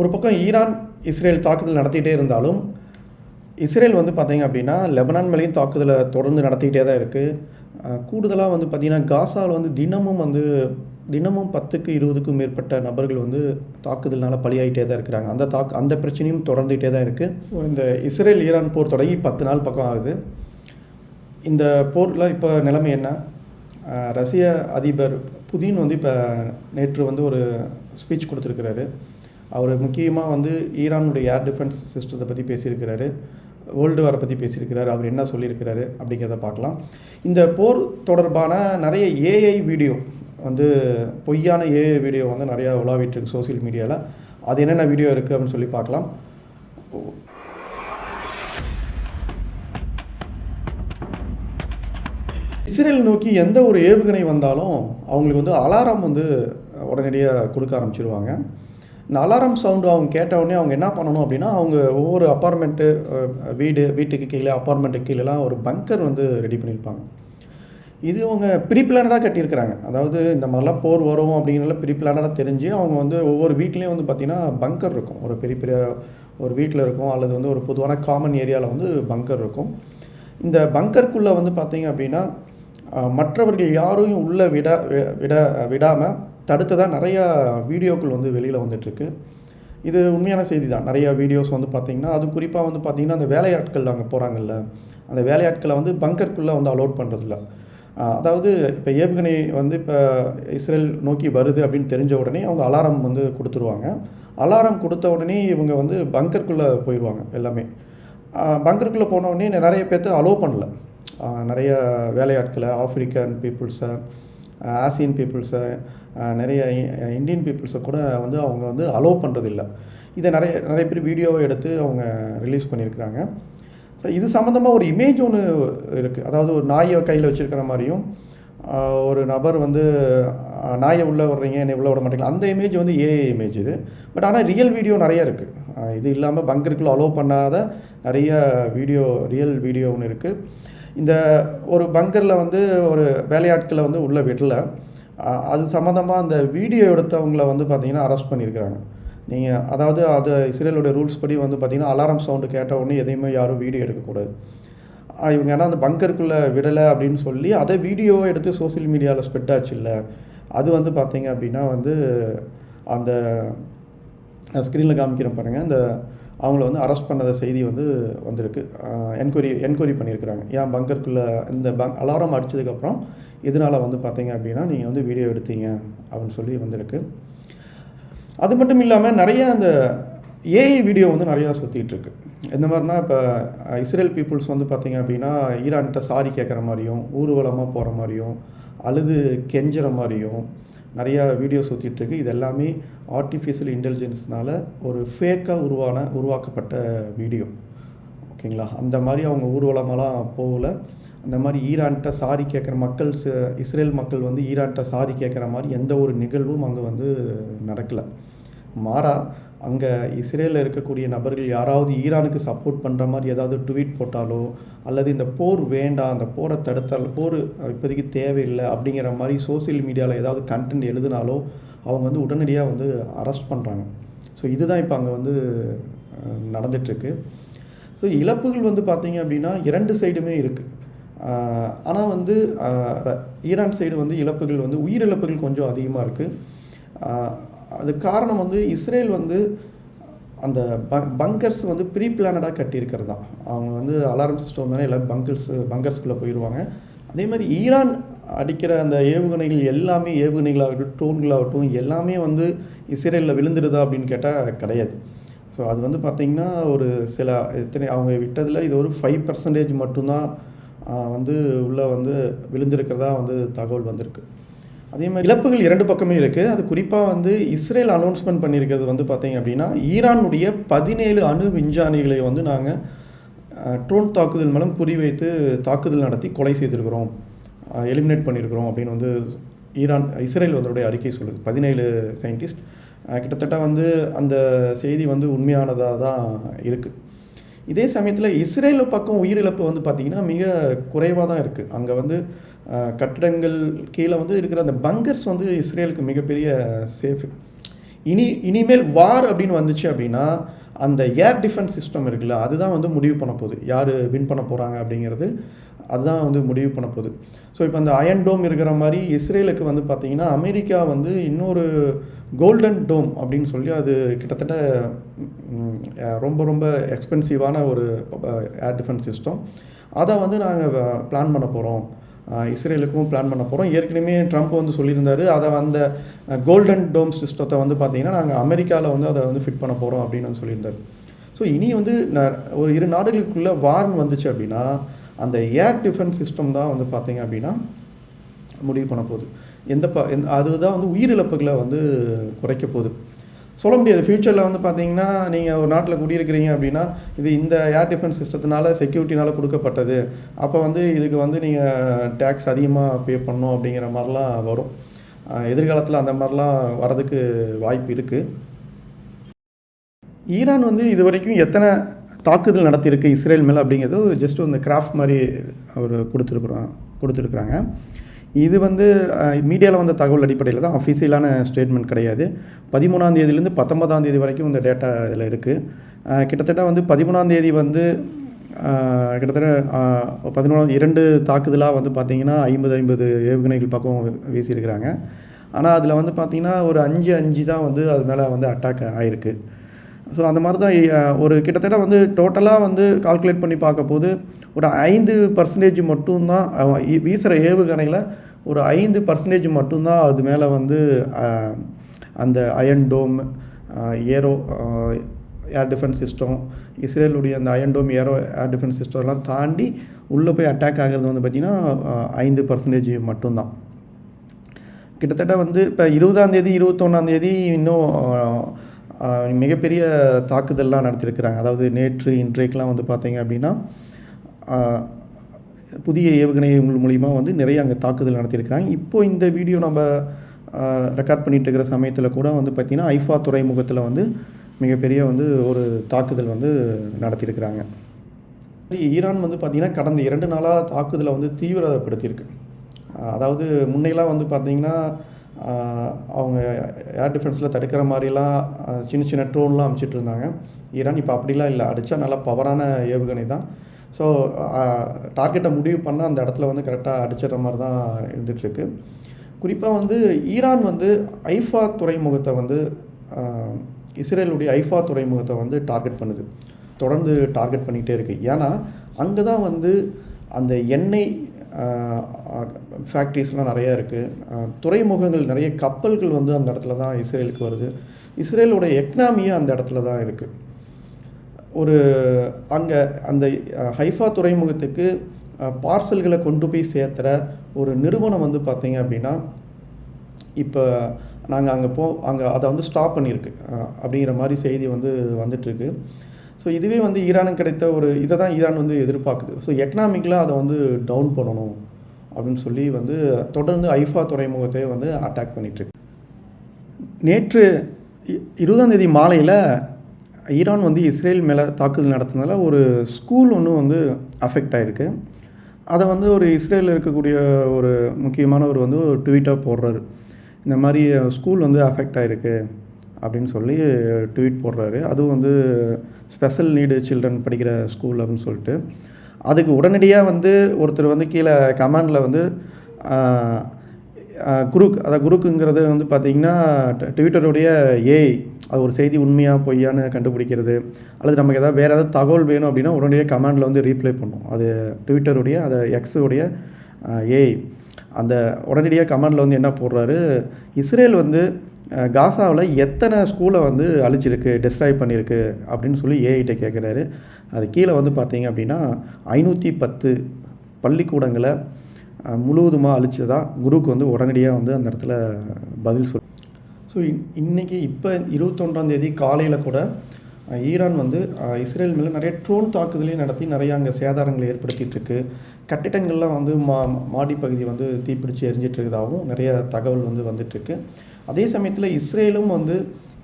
ஒரு பக்கம் Iran Israel தாக்குதல் நடத்திட்டே இருந்தாலும் இஸ்ரேல் வந்து பார்த்திங்க அப்படின்னா லெபனான் மேலேயும் தாக்குதலை தொடர்ந்து நடத்திக்கிட்டே தான் இருக்குது கூடுதலாக வந்து பார்த்திங்கன்னா காசாவில் வந்து தினமும் வந்து தினமும் பத்துக்கு இருபதுக்கும் மேற்பட்ட நபர்கள் வந்து தாக்குதல்னால பலியாகிட்டே தான் இருக்கிறாங்க. அந்த தாக்கு அந்த பிரச்சனையும் தொடர்ந்துகிட்டே தான் இருக்குது இந்த இஸ்ரேல் ஈரான் போர் தொடங்கி பத்து நாள் பக்கம் ஆகுது. இந்த போரில் இப்போ நிலைமை என்ன? ரஷ்ய அதிபர் புதின் வந்து இப்போ நேற்று வந்து ஒரு ஸ்பீச் கொடுத்துருக்கிறாரு. அவர் முக்கியமாக வந்து ஈரானுடைய ஏர் டிஃபென்ஸ் சிஸ்டத்தை பற்றி பேசியிருக்கிறாரு வேர்ல்டு வாரை பற்றி பேசியிருக்கிறாரு அவர் என்ன சொல்லியிருக்கிறாரு அப்படிங்கிறத பார்க்கலாம். இந்த போர் தொடர்பான நிறைய ஏஐ வீடியோ வந்து பொய்யான ஏஐ வீடியோ வந்து நிறையா உலாவிட்டுருக்கு சோசியல் சோஷியல் மீடியாவில் அது என்னென்ன வீடியோ இருக்குது அப்படின்னு சொல்லி பார்க்கலாம். இஸ்ரேல் நோக்கி எந்த ஒரு ஏவுகணை வந்தாலும் அவங்களுக்கு வந்து அலாரம் வந்து உடனடியாக கொடுக்க ஆரம்பிச்சிருவாங்க. இந்த அலாரம் சவுண்டு அவங்க கேட்ட உடனே அவங்க என்ன பண்ணணும் அப்படின்னா அவங்க ஒவ்வொரு அப்பார்ட்மெண்ட்டு வீடு வீட்டுக்கு கீழே அப்பார்ட்மெண்ட்டுக்கு கீழேலாம் ஒரு பங்கர் வந்து ரெடி பண்ணியிருப்பாங்க. இது அவங்க ப்ரீ பிளானடாக கட்டியிருக்கிறாங்க. அதாவது இந்த மாதிரிலாம் போர் வரும் அப்படிங்கிறத ப்ரீ பிளானடாக தெரிஞ்சு அவங்க வந்து ஒவ்வொரு வீட்லேயும் வந்து பார்த்திங்கன்னா பங்கர் இருக்கும். ஒரு பெரிய பெரிய ஒரு வீட்டில் இருக்கும். அல்லது வந்து ஒரு பொதுவான காமன் ஏரியாவில் வந்து பங்கர் இருக்கும். இந்த பங்கருக்குள்ளே வந்து பார்த்திங்க அப்படின்னா மற்றவர்கள் யாரையும் உள்ளே விட வி- விட விடாமல் தடுத்ததாக நிறையா வீடியோக்கள் வந்து வெளியில் வந்துட்டுருக்கு. இது உண்மையான செய்தி தான் நிறையா வீடியோஸ் வந்து பார்த்திங்கன்னா அது குறிப்பாக வந்து பார்த்திங்கன்னா அந்த வேலையாட்கள் அங்கே போகிறாங்கல்ல அந்த வேலையாட்களை வந்து பங்கருக்குள்ளே வந்து அலோட் பண்ணுறதில்ல அதாவது இப்போ ஏவுகணை வந்து இப்போ இஸ்ரேல் நோக்கி வருது அப்படின்னு தெரிஞ்ச உடனே அவங்க அலாரம் வந்து கொடுத்துருவாங்க. அலாரம் கொடுத்த உடனே இவங்க வந்து பங்கருக்குள்ளே போயிடுவாங்க எல்லாமே. பங்கருக்குள்ளே போன உடனே நிறைய பேர்த்து அலோவ் பண்ணல. நிறைய வேலையாட்களை ஆப்பிரிக்கன் பீப்புள்ஸை ஆசியன் பீப்புள்ஸை நிறைய இந்தியன் பீப்புள்ஸை கூட வந்து அவங்க வந்து அலோவ் பண்ணுறதில்ல இதை நிறைய நிறைய பேர் வீடியோவை எடுத்து அவங்க ரிலீஸ் பண்ணியிருக்கிறாங்க. ஸோ இது சம்மந்தமாக ஒரு இமேஜ் ஒன்று இருக்குது அதாவது ஒரு நாயை கையில் வச்சுருக்கிற மாதிரியும் ஒரு நபர் வந்து நாயை உள்ளே விடுறீங்க என்னை உள்ளே விட மாட்டீங்களா? அந்த இமேஜ் வந்து ஏஐ இமேஜ் இது. பட் ஆனால் ரியல் வீடியோ நிறைய இருக்குது இது இல்லாமல் பங்கருக்குள்ளே அலோவ் பண்ணாத நிறைய வீடியோ ரியல் வீடியோ ஒன்று இருக்குது இந்த ஒரு பங்கரில் வந்து ஒரு வேலையாட்களை வந்து உள்ளே விடல. அது சம்மந்தமாக அந்த வீடியோ எடுத்தவங்கள வந்து பார்த்திங்கன்னா அரெஸ்ட் பண்ணியிருக்கிறாங்க நீங்கள் அதாவது அது இஸ்ரேலோட ரூல்ஸ் படி வந்து பார்த்தீங்கன்னா அலாரம் சவுண்டு கேட்ட உடனே எதையுமே யாரும் வீடியோ எடுக்கக்கூடாது. இவங்க ஏன்னா அந்த பங்கருக்குள்ளே விடலை அப்படின்னு சொல்லி அதை வீடியோவை எடுத்து சோஷியல் மீடியாவில் ஸ்ப்ரெட் ஆச்சு இல்லை. அது வந்து பார்த்தீங்க அப்படின்னா வந்து அந்த ஸ்க்ரீனில் காமிக்கிறேன் பாருங்கள் அந்த அவங்கள வந்து அரெஸ்ட் பண்ணத செய்தி வந்து வந்திருக்கு. என்கொயரி என்கொயரி பண்ணியிருக்கிறாங்க. ஏன் பங்கருக்குள்ளே இந்த பங்க் அலாரம் அடித்ததுக்கப்புறம் இதனால் வந்து பார்த்தீங்க அப்படின்னா நீங்கள் வந்து வீடியோ எடுத்தீங்க அப்படின்னு சொல்லி வந்திருக்கு. அது மட்டும் இல்லாமல் நிறைய அந்த ஏஐ வீடியோ வந்து நிறையா சுற்றிட்டு இருக்கு. மாதிரினா இப்போ இஸ்ரேல் பீப்புள்ஸ் வந்து பார்த்தீங்க அப்படின்னா ஈரான்கிட்ட சாரி கேட்குற மாதிரியும் ஊர்வலமாக போகிற மாதிரியும் அழுது கெஞ்சுற மாதிரியும் நிறையா வீடியோ சுற்றிட்டுருக்கு இது எல்லாமே ஆர்டிஃபிஷியல் இன்டெலிஜென்ஸ்னால் ஒரு ஃபேக்காக உருவான உருவாக்கப்பட்ட வீடியோ ஓகேங்களா? அந்த மாதிரி அவங்க ஊர்வலமெல்லாம் போகல. அந்த மாதிரி ஈரான்கிட்ட சாரி கேட்குற மக்கள் ச- இஸ்ரேல் மக்கள் வந்து ஈரான்கிட்ட சாரி கேட்குற மாதிரி எந்த ஒரு நிகழ்வும் அங்கே வந்து நடக்கலை. மாறா அங்கே இஸ்ரேலில் இருக்கக்கூடிய நபர்கள் யாராவது ஈரானுக்கு சப்போர்ட் பண்ணுற மாதிரி ஏதாவது ட்வீட் போட்டாலோ அல்லது இந்த போர் வேண்டாம் அந்த போரை தடுத்தால் போர் இப்போதைக்கு தேவையில்லை அப்படிங்கிற மாதிரி சோஷியல் மீடியாவில் ஏதாவது கண்டென்ட் எழுதினாலோ அவங்க வந்து உடனடியாக வந்து அரெஸ்ட் பண்ணுறாங்க ஸோ இதுதான் இப்போ அங்கே வந்து நடந்துகிட்ருக்கு நடந்துட்டுருக்கு. ஸோ இழப்புகள் வந்து பார்த்தீங்க அப்படின்னா இரண்டு சைடுமே இருக்குது ஆனால் வந்து ஈரான் சைடு வந்து இழப்புகள் வந்து உயிரிழப்புகள் கொஞ்சம் அதிகமாக இருக்குது அது காரணம் வந்து இஸ்ரேல் வந்து அந்த ப பங்கர்ஸ் வந்து ப்ரீ பிளானடாக கட்டியிருக்கிறது தான் அவங்க வந்து அலாரம் சிஸ்டம் தானே எல்லாம் பங்கர்ஸ் பங்கர்ஸ்குள்ளே போயிடுவாங்க அதே மாதிரி ஈரான் அடிக்கிற அந்த ஏவுகணைகள் எல்லாமே ஏவுகணைகளாகட்டும் ட்ரோன்களாகட்டும் எல்லாமே வந்து இஸ்ரேலில் விழுந்துடுதா அப்படின்னு கேட்டால் கிடையாது. ஸோ அது வந்து பார்த்திங்கன்னா ஒரு சில எத்தனை அவங்க விட்டதில் இது ஒரு ஃபைவ் பர்சன்டேஜ் மட்டும்தான் வந்து உள்ளே வந்து விழுந்திருக்கிறதா வந்து தகவல் வந்திருக்கு. அதே மாதிரி இழப்புகள் இரண்டு பக்கமே இருக்குது அது குறிப்பாக வந்து இஸ்ரேல் அனௌன்ஸ்மெண்ட் பண்ணியிருக்கிறது வந்து பார்த்திங்க அப்படின்னா ஈரானுடைய பதினேழு அணு விஞ்ஞானிகளை வந்து நாங்கள் ட்ரோன் தாக்குதல் மூலம் குறிவைத்து தாக்குதல் நடத்தி கொலை செய்திருக்கிறோம். எலிமினேட் பண்ணியிருக்கிறோம் அப்படின்னு வந்து ஈரான் இஸ்ரேல் வந்தோடைய அறிக்கை சொல்லுது. பதினேழு சயின்டிஸ்ட் கிட்டத்தட்ட வந்து அந்த செய்தி வந்து உண்மையானதாக தான் இருக்குது இதே சமயத்தில் இஸ்ரேல் பக்கம் உயிரிழப்பு வந்து பார்த்திங்கன்னா மிக குறைவாக தான் இருக்குது அங்கே வந்து கட்டடங்கள் கட்டிடங்கள் கீழே வந்து இருக்கிற அந்த பங்கர்ஸ் வந்து இஸ்ரேலுக்கு மிகப்பெரிய சேஃபு இனி இனிமேல் வார் அப்படின்னு வந்துச்சு அப்படின்னா அந்த ஏர் டிஃபென்ஸ் சிஸ்டம் இருக்குல்ல அதுதான் வந்து முடிவு பண்ண போகுது. யார் வின் பண்ண போகிறாங்க அப்படிங்கிறது அதுதான் வந்து முடிவு பண்ண போகுது. ஸோ இப்போ அந்த அயன் டோம் இருக்கிற மாதிரி இஸ்ரேலுக்கு வந்து பார்த்திங்கன்னா அமெரிக்கா வந்து இன்னொரு கோல்டன் டோம் அப்படின்னு சொல்லி அது கிட்டத்தட்ட ரொம்ப ரொம்ப எக்ஸ்பென்சிவான ஒரு ஏர் டிஃபென்ஸ் சிஸ்டம் அதை வந்து நாங்கள் பிளான் பண்ண போகிறோம் இஸ்ரேலுக்கும் பிளான் பண்ண போகிறோம் ஏற்கனவே ட்ரம்ப் வந்து சொல்லியிருந்தாரு அதை அந்த கோல்டன் டோம் சிஸ்டத்தை வந்து பார்த்திங்கன்னா நாங்கள் அமெரிக்காவில் வந்து அதை வந்து ஃபிட் பண்ண போகிறோம் அப்படின்னு வந்து சொல்லியிருந்தாரு. ஸோ இனி வந்து ஒரு இரு நாடுகளுக்குள்ளே வார்ன் வந்துச்சு அப்படின்னா அந்த ஏர் டிஃபென்ஸ் சிஸ்டம் தான் வந்து பார்த்தீங்க அப்படின்னா முடிவு பண்ண போகுது. எந்த ப எந்த அதுதான் வந்து உயிரிழப்புகளை வந்து குறைக்க போகுது. சொல்ல முடியாது. ஃப்யூச்சரில் வந்து பார்த்தீங்கன்னா நீங்கள் ஒரு நாட்டில் குடியிருக்கிறீங்க அப்படின்னா இது இந்த ஏர் டிஃபென்ஸ் சிஸ்டத்தினால செக்யூரிட்டினால் கொடுக்கப்பட்டது. அப்போ வந்து இதுக்கு வந்து நீங்கள் டேக்ஸ் அதிகமாக பே பண்ணணும் அப்படிங்கிற மாதிரிலாம் வரும். எதிர்காலத்தில் அந்த மாதிரிலாம் வரதுக்கு வாய்ப்பு இருக்குது ஈரான் வந்து இது வரைக்கும் எத்தனை தாக்குதல் நடத்தியிருக்கு இஸ்ரேல் மேலே அப்படிங்கிறது ஜஸ்ட் இந்த கிராஃப்ட் மாதிரி அவர் கொடுத்துருக்குறோம் கொடுத்துருக்குறாங்க. இது வந்து மீடியாவில் வந்த தகவல் அடிப்படையில் தான் அஃபிஷியலான ஸ்டேட்மெண்ட் கிடையாது. பதிமூணாம் தேதியிலேருந்து பத்தொன்பதாம் தேதி வரைக்கும் இந்த டேட்டா இதில் இருக்குது கிட்டத்தட்ட வந்து பதிமூணாம் தேதி வந்து கிட்டத்தட்ட பதினொன்று இரண்டு தாக்குதலாக வந்து பார்த்திங்கன்னா ஐம்பது ஐம்பது ஏவுகணைகள் பக்கம் வீசியிருக்கிறாங்க. ஆனால் அதில் வந்து பார்த்திங்கன்னா ஒரு அஞ்சு அஞ்சு தான் வந்து அது மேலே வந்து அட்டாக் ஆகிருக்கு ஸோ அந்த மாதிரி தான் ஒரு கிட்டத்தட்ட வந்து டோட்டலாக வந்து கால்குலேட் பண்ணி பார்க்க போது ஒரு ஐந்து பர்சன்டேஜ் மட்டும்தான் வீசுகிற ஏவுகணையில் ஒரு ஐந்து பர்சன்டேஜ் மட்டும்தான் அது மேலே வந்து அந்த iron dome aero air defence system இஸ்ரேலுடைய அந்த iron dome aero air defence சிஸ்டம்லாம் தாண்டி உள்ளே போய் அட்டாக் ஆகிறது வந்து பார்த்திங்கன்னா ஐந்து பர்சன்டேஜ் மட்டும்தான். கிட்டத்தட்ட வந்து இப்போ இருபதாம் தேதி இருபத்தொன்னாம் தேதி இன்னும் மிகப்பெரிய தாக்குதல்லாம் நடத்தியிருக்கிறாங்க. அதாவது நேற்று இன்றைக்கெலாம் வந்து பார்த்தீங்க அப்படின்னா புதிய ஏவுகணை மூலிமா வந்து நிறைய அங்கே தாக்குதல் நடத்தியிருக்கிறாங்க. இப்போ இந்த வீடியோ நம்ம ரெக்கார்ட் பண்ணிட்டு இருக்கிற சமயத்தில் கூட வந்து பார்த்திங்கன்னா ஐஃபா துறைமுகத்தில் வந்து மிகப்பெரிய வந்து ஒரு தாக்குதல் வந்து நடத்தியிருக்கிறாங்க. ஈரான் வந்து பார்த்திங்கன்னா கடந்த இரண்டு நாளாக தாக்குதலை வந்து தீவிரப்படுத்தியிருக்கு. அதாவது முன்னையெல்லாம் வந்து பார்த்திங்கன்னா அவங்க ஏர் டிஃபென்ஸில் தடுக்கிற மாதிரிலாம் சின்ன சின்ன ட்ரோன்லாம் அமைச்சிட்டு இருந்தாங்க. ஈரான் இப்போ அப்படிலாம் இல்லை. அடித்தா நல்லா பவரான ஏவுகணை தான். ஸோ டார்கெட்டை முடிவு பண்ணால் அந்த இடத்துல வந்து கரெக்டாக அடிச்சிடுற மாதிரி தான் இருந்துகிட்ருக்கு. குறிப்பாக வந்து ஈரான் வந்து ஐஃபா துறைமுகத்தை வந்து இஸ்ரேலுடைய ஐஃபா துறைமுகத்தை வந்து டார்கெட் பண்ணுது. தொடர்ந்து டார்கெட் பண்ணிகிட்டே இருக்குது ஏன்னா அங்கே தான் வந்து அந்த எண்ணெய் ஃபேக்ட்ரிஸ்லாம் நிறையா இருக்குது துறைமுகங்கள் நிறைய கப்பல்கள் வந்து அந்த இடத்துல தான் இஸ்ரேலுக்கு வருது. இஸ்ரேலோட எக்கனாமியே அந்த இடத்துல தான் இருக்குது ஒரு அங்கே அந்த ஹைஃபா துறைமுகத்துக்கு பார்சல்களை கொண்டு போய் சேர்த்துற ஒரு நிறுவனம் வந்து பார்த்தீங்க அப்படின்னா இப்போ நாங்கள் அங்கே போ அங்கே அதை வந்து ஸ்டாப் பண்ணியிருக்கு. அப்படிங்கிற மாதிரி செய்தி வந்து வந்துட்டுருக்கு ஸோ இதுவே வந்து ஈரானுக்கு கிடைத்த ஒரு இதை தான் ஈரான் வந்து எதிர்பார்க்குது. ஸோ எக்கனாமிக்கலாக அதை வந்து டவுன் பண்ணணும் அப்படின்னு சொல்லி வந்து தொடர்ந்து ஐஃபா துறைமுகத்தை வந்து அட்டாக் பண்ணிகிட்ருக்கு நேற்று இ- இருபதாம் தேதி மாலையில் ஈரான் வந்து இஸ்ரேல் மேலே தாக்குதல் நடத்தினால ஒரு ஸ்கூல் ஒன்று வந்து அஃபெக்ட் ஆகிருக்கு அதை வந்து ஒரு இஸ்ரேலில் இருக்கக்கூடிய ஒரு முக்கியமானவர் வந்து ஒரு ட்வீட்டாக போடுறாரு. இந்த மாதிரி ஸ்கூல் வந்து அஃபெக்ட் ஆகிருக்கு அப்படின்னு சொல்லி ட்வீட் போடுறாரு. அதுவும் வந்து ஸ்பெஷல் நீடு சில்ட்ரன் படிக்கிற ஸ்கூல் அப்படின்னு சொல்லிட்டு. அதுக்கு உடனடியாக வந்து ஒருத்தர் வந்து கீழே கமெண்டில் வந்து குருக் அதாவது குருக்குங்கிறது வந்து பார்த்திங்கன்னா ட்விட்டருடைய ஏஐ அது ஒரு செய்தி உண்மையாக பொய்யான்னு கண்டுபிடிக்கிறது அல்லது நமக்கு ஏதாவது வேறு ஏதாவது தகவல் வேணும் அப்படின்னா உடனடியாக கமெண்டில் வந்து ரீப்ளை பண்ணும். அது ட்விட்டருடைய அது எக்ஸுடைய ஏஐ. அந்த உடனடியாக கமெண்டில் வந்து என்ன போடுறாரு இஸ்ரேல் வந்து காசாவில் எத்தனை ஸ்கூலை வந்து அழிச்சிருக்கு டிஸ்ட்ராய் பண்ணியிருக்கு அப்படின்னு சொல்லி ஏஐட்ட கேட்குறாரு அது கீழே வந்து பார்த்தீங்க அப்படின்னா ஐநூற்றி பத்து பள்ளிக்கூடங்களை முழுவதுமாக அழிச்சதா குருவுக்கு வந்து உடனடியாக வந்து அந்த இடத்துல பதில் சொல் ஸோ இன் இன்னைக்கு இப்போ இருபத்தொன்றாம் தேதி காலையில் கூட ஈரான் வந்து இஸ்ரேல் மேலே நிறைய ட்ரோன் தாக்குதலையும் நடத்தி நிறைய அங்கே சேதாரங்களை ஏற்படுத்திகிட்ருக்கு கட்டிடங்கள்லாம் வந்து மா மாடி பகுதி வந்து தீப்பிடிச்சு எரிஞ்சிட்ருக்கதாகவும் நிறைய தகவல் வந்து வந்துட்டுருக்கு. அதே சமயத்தில் இஸ்ரேலும் வந்து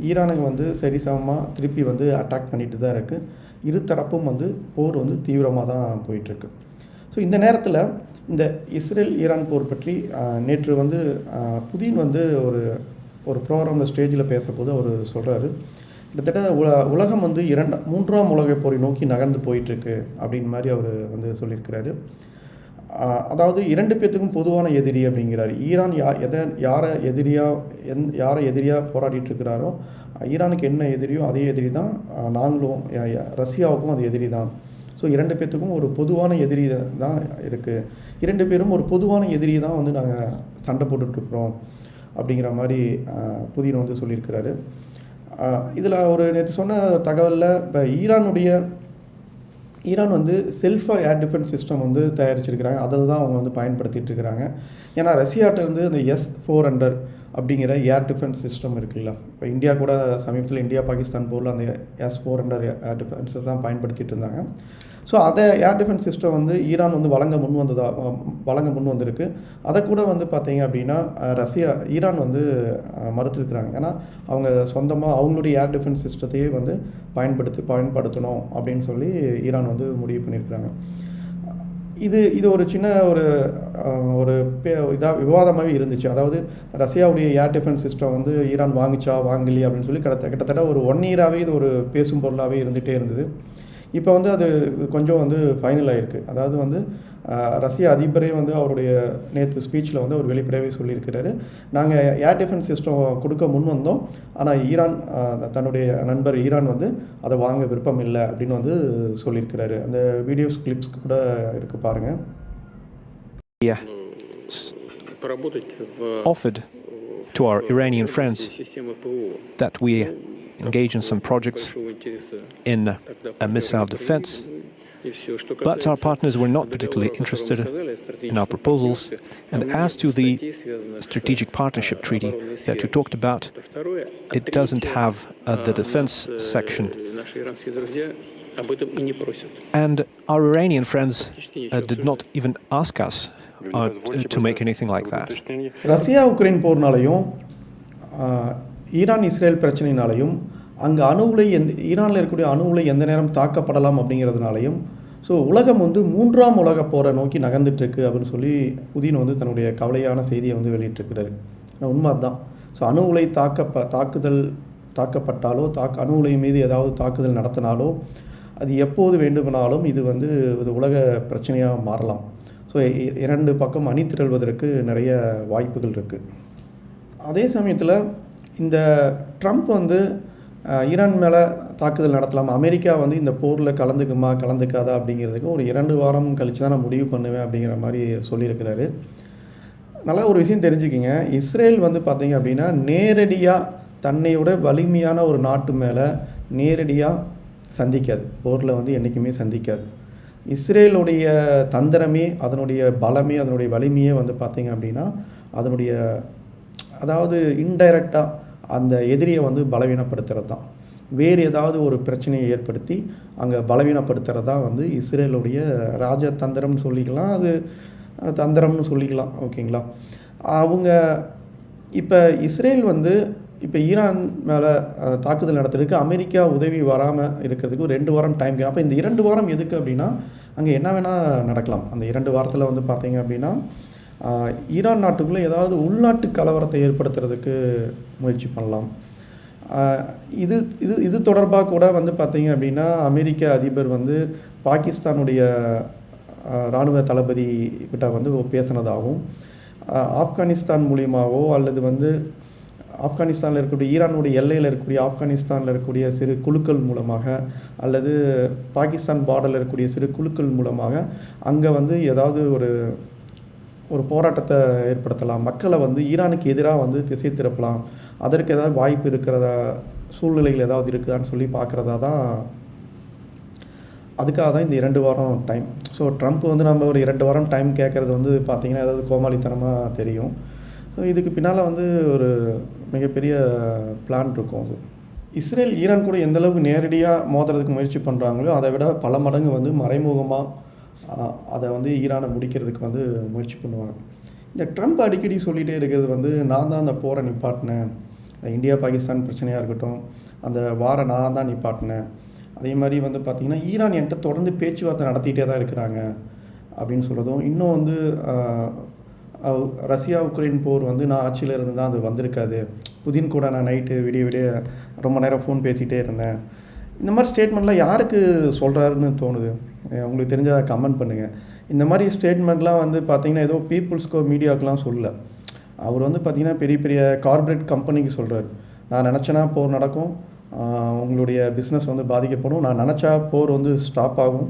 ஈரானுக்கு வந்து சரிசமமாக திருப்பி வந்து அட்டாக் பண்ணிட்டு தான் இருக்குது இரு தரப்பும் வந்து போர் வந்து தீவிரமாக தான் போயிட்டுருக்கு. ஸோ இந்த நேரத்தில் இந்த இஸ்ரேல் ஈரான் போர் பற்றி நேற்று வந்து புதின் வந்து ஒரு ஒரு ப்ரோக்ராமில் ஸ்டேஜில் பேசும்போது அவர் சொல்கிறாரு கிட்டத்தட்ட உல உலகம் வந்து இரண்டாம் மூன்றாம் உலக போரை நோக்கி நகர்ந்து போயிட்டுருக்கு அப்படின்னு மாதிரி அவர் வந்து சொல்லியிருக்கிறாரு. அதாவது இரண்டு பேர்த்துக்கும் பொதுவான எதிரி அப்படிங்கிறாரு. ஈரான் யா எதை யாரை எதிரியாக எந் யாரை எதிரியாக போராடிட்டு இருக்கிறாரோ ஈரானுக்கு என்ன எதிரியோ அதே எதிரி தான் நாங்களும் ரஷ்யாவுக்கும் அது எதிரி தான் ஸோ இரண்டு பேர்த்துக்கும் ஒரு பொதுவான எதிரி தான் இருக்குது இரண்டு பேரும் ஒரு பொதுவான எதிரி தான் வந்து நாங்கள் சண்டை போட்டுட்ருக்குறோம் அப்படிங்கிற மாதிரி ஆஹ் புதின் வந்து சொல்லியிருக்கிறாரு. இதில் ஒரு நேற்று சொன்ன தகவலில் இப்போ ஈரானுடைய ஈரான் வந்து செல்ஃபாக ஏர் டிஃபென்ஸ் சிஸ்டம் வந்து தயாரிச்சிருக்கிறாங்க. அதை தான் அவங்க வந்து பயன்படுத்திட்டு இருக்கிறாங்க. ஏன்னா ரஷ்யாட்ட இருந்து அந்த எஸ் ஃபோர் ஹண்ட்ரட் அப்படிங்கிற ஏர் டிஃபென்ஸ் சிஸ்டம் இருக்குல்ல. இப்போ இந்தியா கூட சமீபத்தில் இந்தியா பாகிஸ்தான் போரில் அந்த S four hundred air defences தான் பயன்படுத்திட்டு இருந்தாங்க. ஸோ அதை ஏர் டிஃபென்ஸ் சிஸ்டம் வந்து ஈரான் வந்து வழங்க முன் வந்ததா வழங்க முன் வந்திருக்கு. அதை கூட வந்து பார்த்தீங்க அப்படின்னா ரஷ்யா ஈரான் வந்து மறுத்துருக்குறாங்க. ஏன்னா அவங்க சொந்தமாக அவங்களுடைய ஏர் டிஃபென்ஸ் சிஸ்டத்தையே வந்து பயன்படுத்தி பயன்படுத்தணும் அப்படின்னு சொல்லி ஈரான் வந்து முடிவு பண்ணியிருக்கிறாங்க. இது இது ஒரு சின்ன ஒரு ஒரு இதாக விவாதமாகவே இருந்துச்சு. அதாவது ரஷ்யாவுடைய ஏர் டிஃபென்ஸ் சிஸ்டம் வந்து ஈரான் வாங்கிச்சா வாங்கலையா அப்படின்னு சொல்லி கிட்ட கிட்டத்தட்ட ஒரு ஒன் இயராகவே இது ஒரு பேசும் பொருளாகவே இருந்துகிட்டே இருந்தது. இப்போ வந்து அது கொஞ்சம் வந்து ஃபைனல் ஆகிருக்கு அதாவது வந்து ரஷ்ய அதிபரே வந்து அவருடைய நேற்று ஸ்பீச்சில் வந்து அவர் வெளிப்படையாகவே சொல்லியிருக்கிறாரு. நாங்கள் ஏர் டிஃபென்ஸ் சிஸ்டம் கொடுக்க முன் வந்தோம். ஆனால் ஈரான் தன்னுடைய நண்பர் ஈரான் வந்து அதை வாங்க விருப்பம் இல்லை அப்படின்னு வந்து சொல்லியிருக்கிறாரு. அந்த வீடியோஸ் கிளிப்ஸ் கூட இருக்குது பாருங்கள் Offered to our Iranian friends that we engage in some projects in a missile defense, but our partners were not particularly interested in our proposals. And as to the Strategic Partnership Treaty that you talked about, it doesn't have uh, the defense section. And our Iranian friends uh, did not even ask us uh, to make anything like that. Iran Israel பிரச்சனையினாலையும் அங்கே அணு உலை எந்த ஈரானில் இருக்கக்கூடிய அணு உலை எந்த நேரம் தாக்கப்படலாம் அப்படிங்கிறதுனாலையும் ஸோ உலகம் வந்து மூன்றாம் உலக போரை நோக்கி நகர்ந்துட்டுருக்கு அப்படின்னு சொல்லி புதின் வந்து தன்னுடைய கவலையான செய்தியை வந்து வெளியிட்டிருக்கிறாரு. ஆனா உண்மை அதுதான் ஸோ அணு உலை தாக்கப்ப தாக்குதல் தாக்கப்பட்டாலோ தாக்க அணு உலை மீது ஏதாவது தாக்குதல் நடத்தினாலோ அது எப்போது வேண்டுமானாலும் இது வந்து ஒரு உலக பிரச்சனையாக மாறலாம். ஸோ இரண்டு பக்கம் அணி திரள்வதற்கு நிறைய வாய்ப்புகள் இருக்குது அதே சமயத்தில் இந்த ட்ரம்ப் வந்து ஈரான் மேலே தாக்குதல் நடத்தலாம். அமெரிக்கா வந்து இந்த போரில் கலந்துக்குமா கலந்துக்காதா அப்படிங்கிறதுக்கு ஒரு இரண்டு வாரம் கழித்து தான் நான் முடிவு பண்ணுவேன் அப்படிங்கிற மாதிரி சொல்லியிருக்கிறாரு. நல்லா ஒரு விஷயம் தெரிஞ்சுக்கிங்க. இஸ்ரேல் வந்து பார்த்தீங்க அப்படின்னா நேரடியாக தன்னையோட வலிமையான ஒரு நாட்டு மேலே நேரடியாக சந்திக்காது. போரில் வந்து என்றைக்குமே சந்திக்காது. இஸ்ரேலுடைய தந்திரமே அதனுடைய பலமே அதனுடைய வலிமையே வந்து பார்த்தீங்க அப்படின்னா அதனுடைய அதாவது இன்டைரக்டாக அந்த எதிரியை வந்து பலவீனப்படுத்துகிறது தான் வேறு ஏதாவது ஒரு பிரச்சனையை ஏற்படுத்தி அங்கே பலவீனப்படுத்துகிறது தான் வந்து இஸ்ரேலுடைய ராஜதந்திரம்னு சொல்லிக்கலாம் அது தந்திரம்னு சொல்லிக்கலாம் ஓகேங்களா? அவங்க இப்போ இஸ்ரேல் வந்து இப்போ ஈரான் மேலே தாக்குதல் நடத்துறதுக்கு அமெரிக்கா உதவி வராமல் இருக்கிறதுக்கு ஒரு ரெண்டு வாரம் டைம் அப்போ இந்த இரண்டு வாரம் எதுக்கு அப்படின்னா அங்கே என்ன வேணால் நடக்கலாம். அந்த இரண்டு வாரத்தில் வந்து பார்த்தீங்க அப்படின்னா ஈரான் நாட்டுக்குள்ளே ஏதாவது உள்நாட்டு கலவரத்தை ஏற்படுத்துறதுக்கு முயற்சி பண்ணலாம். இது இது இது தொடர்பாக கூட வந்து பார்த்தீங்க அப்படின்னா அமெரிக்க அதிபர் வந்து பாகிஸ்தானுடைய இராணுவ தளபதி கிட்ட வந்து பேசினதாகவும் ஆப்கானிஸ்தான் மூலியமாகவோ அல்லது வந்து ஆப்கானிஸ்தானில் இருக்கக்கூடிய ஈரானுடைய எல்லையில் இருக்கக்கூடிய ஆப்கானிஸ்தானில் இருக்கக்கூடிய சிறு குழுக்கள் மூலமாக அல்லது பாகிஸ்தான் பார்டரில் இருக்கக்கூடிய சிறு குழுக்கள் மூலமாக அங்கே வந்து ஏதாவது ஒரு ஒரு போராட்டத்தை ஏற்படுத்தலாம். மக்களை வந்து ஈரானுக்கு எதிராக வந்து திசை திருப்பலாம். அதற்கு ஏதாவது வாய்ப்பு இருக்கிறதா? சூழ்நிலைகள் ஏதாவது இருக்குதான்னு சொல்லி பார்க்குறதா தான் அதுக்காக தான் இந்த இரண்டு வாரம் டைம் ஸோ ட்ரம்ப் வந்து நம்ம ஒரு இரண்டு வாரம் டைம் கேட்குறது வந்து பார்த்திங்கன்னா ஏதாவது கோமாளித்தனமாக தெரியும். ஸோ இதுக்கு பின்னால் வந்து ஒரு மிகப்பெரிய பிளான் இருக்கும் அது. இஸ்ரேல் ஈரான் கூட எந்த அளவுக்கு நேரடியாக மோதுறதுக்கு முயற்சி பண்ணுறாங்களோ அதை விட பல மடங்கு வந்து மறைமுகமாக அதை வந்து ஈரானை முடிக்கிறதுக்கு வந்து முயற்சி பண்ணுவாங்க. இந்த ட்ரம்ப் அடிக்கடி சொல்லிகிட்டே இருக்கிறது வந்து நான் தான் அந்த போரை நிப்பாட்டினேன். இந்தியா பாகிஸ்தான் பிரச்சனையாக இருக்கட்டும் அந்த வாரை நான் தான் நிப்பாட்டினேன். அதே மாதிரி வந்து பார்த்திங்கன்னா ஈரான் என்கிட்ட தொடர்ந்து பேச்சுவார்த்தை நடத்திட்டே தான் இருக்கிறாங்க அப்படின்னு சொல்கிறதும் இன்னும் வந்து ரஷ்யா உக்ரைன் போர் வந்து நான் ஆட்சியில் இருந்து தான் அது வந்திருக்காது. புதின் கூட நான் நைட்டு விடிய விடிய ரொம்ப நேரம் ஃபோன் பேசிகிட்டே இருந்தேன். இந்த மாதிரி ஸ்டேட்மெண்ட்லாம் யாருக்கு சொல்கிறாருன்னு தோணுது? உங்களுக்கு தெரிஞ்சால் கமெண்ட் பண்ணுங்கள் இந்த மாதிரி ஸ்டேட்மெண்ட்லாம் வந்து பார்த்திங்கன்னா ஏதோ பீப்புள்ஸ்க்கோ மீடியாவுக்குலாம் சொல்லல. அவர் வந்து பார்த்திங்கன்னா பெரிய பெரிய கார்பரேட் கம்பெனிக்கு சொல்கிறாரு நான் நினச்சேன்னா போர் நடக்கும். உங்களுடைய பிஸ்னஸ் வந்து பாதிக்கப்படும். நான் நினச்சா போர் வந்து ஸ்டாப் ஆகும்.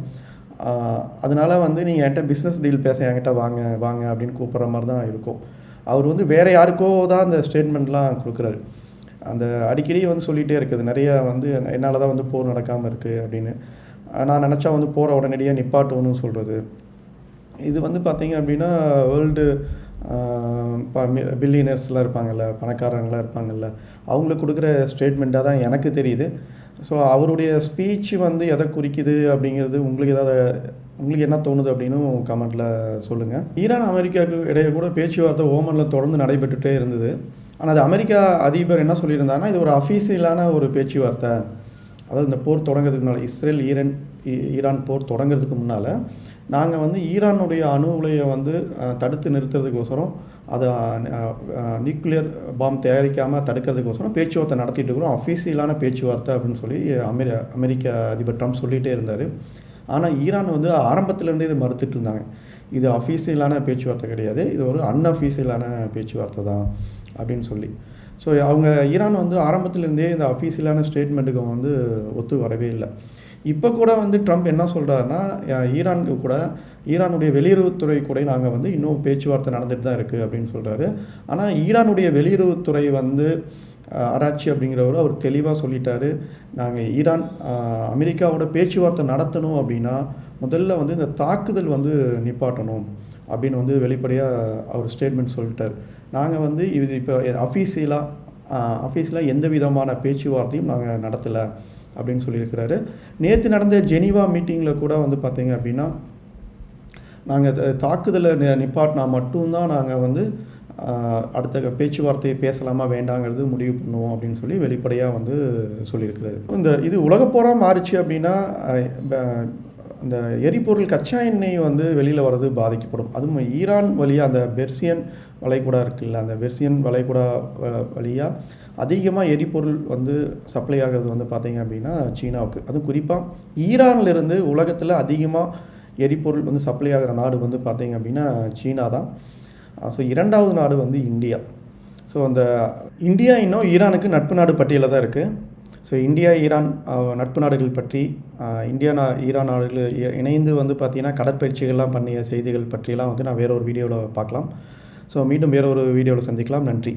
அதனால் வந்து நீங்கள் என்கிட்ட பிஸ்னஸ் டீல் பேச என்கிட்ட வாங்க வாங்க அப்படின்னு கூப்பிட்ற மாதிரி தான் இருக்கும். அவர் வந்து வேறு யாருக்கோ தான் அந்த ஸ்டேட்மெண்ட்லாம் கொடுக்குறாரு. அந்த அடிக்கடி வந்து சொல்லிகிட்டே இருக்குது. நிறையா வந்து என்னால் தான் வந்து போர் நடக்காமல் இருக்குது அப்படின்னு. நான் நினச்சா வந்து போகிற உடனடியாக நிப்பாட்டணும்னு சொல்கிறது இது வந்து பார்த்திங்க அப்படின்னா வேர்ல்டு பில்லியனர்ஸ்லாம் இருப்பாங்கள்ல பணக்காரங்களாம் இருப்பாங்கல்ல அவங்களுக்கு கொடுக்குற ஸ்டேட்மெண்ட்டாக தான் எனக்கு தெரியுது. ஸோ அவருடைய ஸ்பீச் வந்து எதை குறிக்குது அப்படிங்கிறது உங்களுக்கு ஏதாவது உங்களுக்கு என்ன தோணுது அப்படின்னு கமெண்ட்டில் சொல்லுங்கள் ஈரான் அமெரிக்காவுக்கு இடையே கூட பேச்சுவார்த்தை ஓமனில் தொடர்ந்து நடைபெற்றுட்டே இருந்தது. ஆனால் அது அமெரிக்கா அதிபர் என்ன சொல்லியிருந்தாங்கன்னா இது ஒரு அஃபீஷியலான ஒரு பேச்சுவார்த்தை. அதாவது இந்த போர் தொடங்குறதுக்கு முன்னால் இஸ்ரேல் ஈரான் ஈரான் போர் தொடங்குறதுக்கு முன்னால் நாங்கள் வந்து ஈரானுடைய அணு உலையை வந்து தடுத்து நிறுத்துறதுக்கோசரம் அதை நியூக்ளியர் பாம் தயாரிக்காமல் தடுக்கிறதுக்கோசரம் பேச்சுவார்த்தை நடத்திட்டு இருக்கிறோம். அஃபீஷியலான பேச்சுவார்த்தை அப்படின்னு சொல்லி அமெரி அமெரிக்க அதிபர் ட்ரம்ப் சொல்லிகிட்டே இருந்தார். ஆனால் ஈரான் வந்து ஆரம்பத்துலேருந்தே இதை மறுத்துட்டு இருந்தாங்க. இது அஃபீஷியலான பேச்சுவார்த்தை கிடையாது. இது ஒரு அன்அஃபீஷியலான பேச்சுவார்த்தை தான் அப்படின்னு சொல்லி. ஸோ அவங்க ஈரான் வந்து ஆரம்பத்துலேருந்தே இந்த அஃபீஷியலான ஸ்டேட்மெண்ட்டுக்கு வந்து ஒத்து வரவே இல்லை. இப்போ கூட வந்து ட்ரம்ப் என்ன சொல்கிறாருன்னா ஈரானுக்கு கூட ஈரானுடைய வெளியுறவுத்துறை கூட நாங்கள் வந்து இன்னும் பேச்சுவார்த்தை நடந்துட்டு தான் இருக்குது அப்படின்னு சொல்கிறாரு ஆனால் ஈரானுடைய வெளியுறவுத்துறை வந்து ஆராய்ச்சி அப்படிங்கிறவர் அவர் தெளிவாக சொல்லிட்டாரு. நாங்கள் ஈரான் அமெரிக்காவோட பேச்சுவார்த்தை நடத்தணும் அப்படின்னா முதல்ல வந்து இந்த தாக்குதல் வந்து நிப்பாட்டணும் அப்படின்னு வந்து வெளிப்படையாக அவர் ஸ்டேட்மெண்ட் சொல்லிட்டார். நாங்கள் வந்து இது இப்போ அஃபீஷியலாக அஃபீஸில் எந்த விதமான பேச்சுவார்த்தையும் நாங்கள் நடத்தலை அப்படின்னு சொல்லியிருக்கிறாரு. நேற்று நடந்த ஜெனீவா மீட்டிங்கில் கூட வந்து பார்த்தீங்க அப்படின்னா நாங்கள் தாக்குதலை நிப்பாட்டினா மட்டும்தான் நாங்கள் வந்து அடுத்த பேச்சுவார்த்தையை பேசலாமா வேண்டாங்கிறது முடிவு பண்ணுவோம் அப்படின்னு சொல்லி வெளிப்படையாக வந்து சொல்லியிருக்கிறாரு. இந்த இது உலகப்போராக மாறுச்சு அப்படின்னா அந்த எரிபொருள் கச்சா எண்ணெய் வந்து வெளியில் வர்றது பாதிக்கப்படும். அதுவும் ஈரான் வழியாக அந்த பெர்சியன் வளைகுடா இருக்குல்ல அந்த பெர்சியன் வளைகுடா வ- வழியாக அதிகமாக எரிபொருள் வந்து சப்ளை ஆகிறது வந்து பார்த்தீங்க அப்படின்னா சீனாவுக்கு. அதுவும் குறிப்பாக ஈரான்லேருந்து உலகத்தில் அதிகமாக எரிபொருள் வந்து சப்ளை ஆகிற நாடு வந்து பார்த்தீங்க அப்படின்னா சீனா தான். ஸோ இரண்டாவது நாடு வந்து இந்தியா. ஸோ அந்த இந்தியா இன்னும் ஈரானுக்கு நட்பு நாடு பட்டியலில் தான் இருக்குது ஸோ இந்தியா ஈரான் நட்பு நாடுகள் பற்றி இந்தியா நா ஈரான் நாடுகள் இணைந்து வந்து பார்த்திங்கன்னா கடற்பயிற்சிகள்லாம் பண்ணிய செய்திகள் பற்றியெல்லாம் வந்து நான் வேற ஒரு வீடியோவில் பார்க்கலாம். ஸோ மீண்டும் வேற ஒரு வீடியோவில் சந்திக்கலாம். நன்றி.